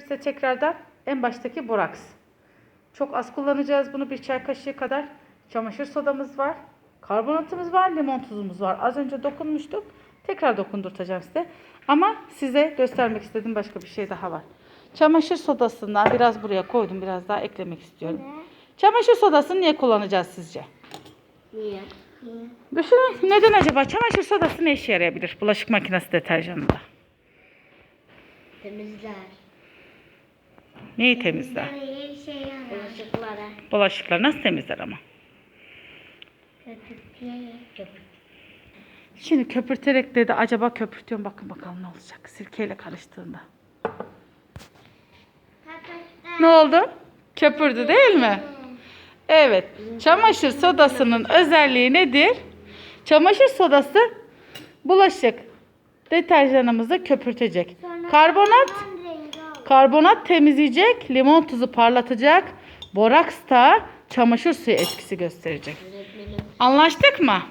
size tekrardan en baştaki boraks. Çok az kullanacağız bunu. Bir çay kaşığı kadar çamaşır sodamız var. Karbonatımız var. Limon tuzumuz var. Az önce dokunmuştuk. Tekrar dokundurtacağım size. Ama size göstermek istediğim başka bir şey daha var. Çamaşır sodasından biraz buraya koydum. Biraz daha eklemek istiyorum. Çamaşır sodasını niye kullanacağız sizce? Niye? Niye? Düşünün neden acaba? Çamaşır sodası ne işe yarayabilir bulaşık makinesi deterjanında? Temizler. Neyi temizler? iyi yarar. Bulaşıklara. Bulaşıkları nasıl temizler ama? Köpük. Şimdi köpürterek dedi acaba köpürtüyorum bakın bakalım ne olacak sirkeyle karıştığında. Ne oldu? Köpürdü değil mi? Evet. Çamaşır sodasının özelliği nedir? Çamaşır sodası bulaşık deterjanımızı köpürtecek. Karbonat Karbonat temizleyecek, limon tuzu parlatacak, boraks da çamaşır suyu etkisi gösterecek. Anlaştık mı?